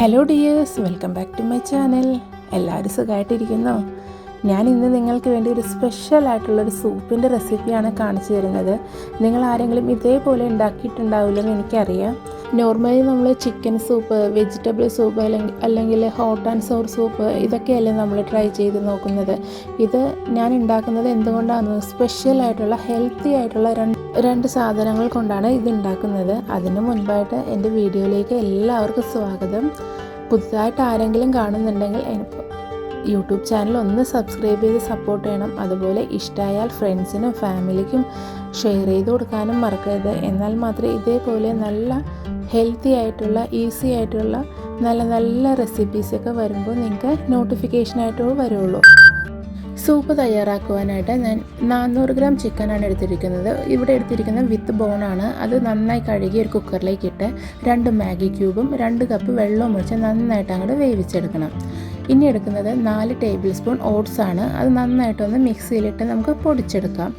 Hello dears welcome back to my channel എല്ലാവരും സുഖമായിട്ടിരിക്കുന്നോ? ഞാൻ ഇന്ന് നിങ്ങൾക്ക് വേണ്ടി ഒരു സ്പെഷ്യൽ ആയിട്ടുള്ളൊരു സൂപ്പിന്റെ റെസിപ്പിയാണ് കാണിച്ചു തരുന്നത്. നിങ്ങൾ ആരെങ്കിലും ഇതേപോലെ ഉണ്ടാക്കിയിട്ടുണ്ടാവില്ലെന്ന് എനിക്കറിയാം. നോർമലി നമ്മൾ ചിക്കൻ സൂപ്പ് വെജിറ്റബിൾ സൂപ്പ് അല്ലെങ്കിൽ അല്ലെങ്കിൽ ഹോട്ട് ആൻഡ് സോർ സൂപ്പ് ഇതൊക്കെയല്ലേ നമ്മൾ ട്രൈ ചെയ്ത് നോക്കുന്നത്. ഇത് ഞാൻ ഉണ്ടാക്കുന്നത് എന്തുകൊണ്ടാണ് സ്പെഷ്യൽ ആയിട്ടുള്ള ഹെൽത്തി ആയിട്ടുള്ള രണ്ട് രണ്ട് സാധനങ്ങൾ കൊണ്ടാണ് ഇത് ഉണ്ടാക്കുന്നത് അതിന് മുൻപായിട്ട് എന്റെ വീഡിയോയിലേക്ക് എല്ലാവർക്കും സ്വാഗതം. പുതുതായിട്ട് ആരെങ്കിലും കാണുന്നുണ്ടെങ്കിൽ യൂട്യൂബ് ചാനൽ ഒന്ന് സബ്സ്ക്രൈബ് ചെയ്ത് സപ്പോർട്ട് ചെയ്യണം. അതുപോലെ ഇഷ്ടമായാൽ ഫ്രണ്ട്സിനും ഫാമിലിക്കും ഷെയർ ചെയ്ത് കൊടുക്കാനും മറക്കരുത്. എന്നാൽ മാത്രമേ ഇതേപോലെ നല്ല ഹെൽത്തി ആയിട്ടുള്ള ഈസി ആയിട്ടുള്ള നല്ല നല്ല റെസിപ്പീസൊക്കെ വരുമ്പോൾ നിങ്ങൾക്ക് നോട്ടിഫിക്കേഷനായിട്ട് വരുള്ളൂ. സൂപ്പ് തയ്യാറാക്കുവാനായിട്ട് ഞാൻ നാനൂറ് ഗ്രാം ചിക്കനാണ് എടുത്തിരിക്കുന്നത്. ഇവിടെ എടുത്തിരിക്കുന്നത് വിത്ത് ബോണാണ് അത് നന്നായി കഴുകി ഒരു കുക്കറിലേക്ക് ഇട്ട് രണ്ട് മാഗി ക്യൂബും രണ്ട് കപ്പ് വെള്ളവും ഒഴിച്ച് നന്നായിട്ട് അങ്ങോട്ട് വേവിച്ചെടുക്കണം. ഇനി എടുക്കുന്നത് നാല് ടേബിൾ സ്പൂൺ ഓട്സ് ആണ്. അത് നന്നായിട്ടൊന്ന് മിക്സിയിലിട്ട് നമുക്ക് പൊടിച്ചെടുക്കാം.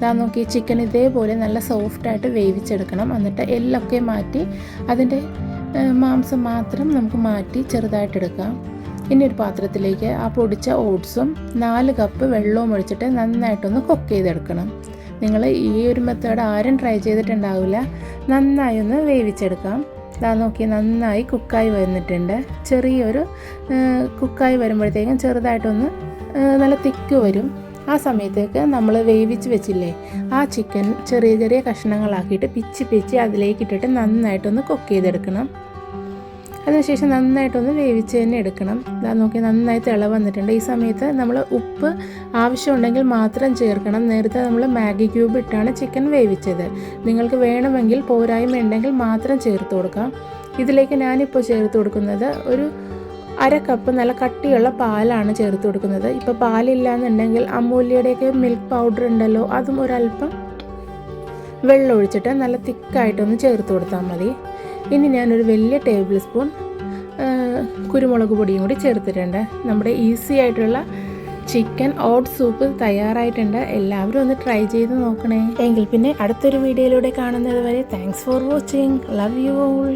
ഇതാ നോക്കി ചിക്കൻ ഇതേപോലെ നല്ല സോഫ്റ്റായിട്ട് വേവിച്ചെടുക്കണം. എന്നിട്ട് എല്ലൊക്കെ മാറ്റി അതിന്റെ മാംസം മാത്രം നമുക്ക് മാറ്റി ചെറുതായിട്ടെടുക്കാം ഇനി ഒരു പാത്രത്തിലേക്ക് ആ പൊടിച്ച ഓട്സും നാല് കപ്പ് വെള്ളവും ഒഴിച്ചിട്ട് നന്നായിട്ടൊന്ന് കുക്ക് ചെയ്തെടുക്കണം. നിങ്ങൾ ഈ ഒരു മെത്തേഡ് ആരും ട്രൈ ചെയ്തിട്ടുണ്ടാവില്ല. നന്നായി ഒന്ന് വേവിച്ചെടുക്കാം. ഇതാ നോക്കി നന്നായി കുക്കായി വന്നിട്ടുണ്ട്. ചെറിയൊരു കുക്കായി വരുമ്പോഴത്തേക്കും ചെറുതായിട്ടൊന്ന് നല്ല തിക്ക് വരും. ആ സമയത്തേക്ക് നമ്മൾ വേവിച്ച് വെച്ചില്ലേ ആ ചിക്കൻ ചെറിയ ചെറിയ കഷ്ണങ്ങളാക്കിയിട്ട് പിച്ച് പിച്ച് അതിലേക്ക് ഇട്ടിട്ട് നന്നായിട്ടൊന്ന് കുക്ക് ചെയ്തെടുക്കണം. അതിനുശേഷം നന്നായിട്ടൊന്ന് വേവിച്ച് തന്നെ എടുക്കണം. ഇതാ നോക്കി നന്നായി തിള വന്നിട്ടുണ്ട്. ഈ സമയത്ത് നമ്മൾ ഉപ്പ് ആവശ്യമുണ്ടെങ്കിൽ മാത്രം ചേർക്കണം. നേരത്തെ നമ്മൾ മാഗി ക്യൂബ് ഇട്ടാണ് ചിക്കൻ വേവിച്ചത്. നിങ്ങൾക്ക് വേണമെങ്കിൽ പോരായ്മ ഉണ്ടെങ്കിൽ മാത്രം ചേർത്ത് കൊടുക്കാം. ഇതിലേക്ക് ഞാനിപ്പോൾ ചേർത്ത് കൊടുക്കുന്നത് ഒരു അര കപ്പ് നല്ല കട്ടിയുള്ള പാലാണ് ചേർത്ത് കൊടുക്കുന്നത്. ഇപ്പോൾ പാലില്ല എന്നുണ്ടെങ്കിൽ അമൂല്യയുടെയൊക്കെ മിൽക്ക് പൗഡർ ഉണ്ടല്ലോ അതും ഒരല്പം വെള്ളം ഒഴിച്ചിട്ട് നല്ല തിക്കായിട്ടൊന്ന് ചേർത്ത് കൊടുത്താൽ മതി. ഇനി ഞാനൊരു വലിയ ടേബിൾ സ്പൂൺ കുരുമുളക് പൊടിയും കൂടി ചേർത്തിട്ടുണ്ട്. നമ്മുടെ ഈസി ആയിട്ടുള്ള ചിക്കൻ ഓട്ട് സൂപ്പ് തയ്യാറായിട്ടുണ്ട്. എല്ലാവരും ഒന്ന് ട്രൈ ചെയ്ത് നോക്കണേ. എങ്കിൽ പിന്നെ അടുത്തൊരു വീഡിയോയിലൂടെ കാണുന്നത് വരെ thanks for watching love you all